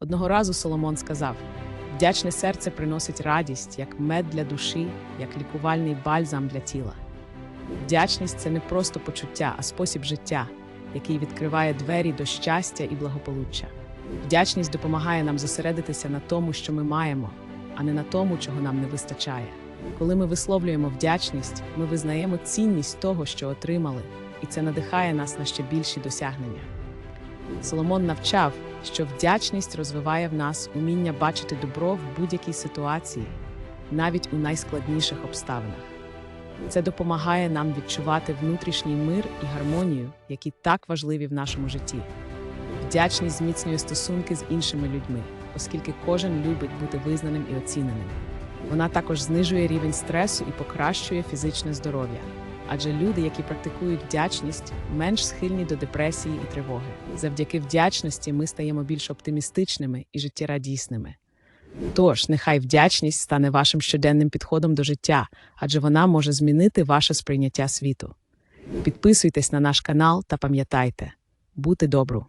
Одного разу Соломон сказав: вдячне серце приносить радість, як мед для душі, як лікувальний бальзам для тіла. Вдячність це не просто почуття, а спосіб життя, який відкриває двері до щастя і благополуччя. Вдячність допомагає нам зосередитися на тому, що ми маємо, а не на тому, чого нам не вистачає. Коли ми висловлюємо вдячність, ми визнаємо цінність того, що отримали, і це надихає нас на ще більші досягнення. Соломон навчав, що вдячність розвиває в нас уміння бачити добро в будь-якій ситуації, навіть у найскладніших обставинах. Це допомагає нам відчувати внутрішній мир і гармонію, які так важливі в нашому житті. Вдячність зміцнює стосунки з іншими людьми, оскільки кожен любить бути визнаним і оціненим. Вона також знижує рівень стресу і покращує фізичне здоров'я. Адже люди, які практикують вдячність, менш схильні до депресії і тривоги. Завдяки вдячності ми стаємо більш оптимістичними і життєрадісними. Тож, нехай вдячність стане вашим щоденним підходом до життя, адже вона може змінити ваше сприйняття світу. Підписуйтесь на наш канал та пам'ятайте, бути добру.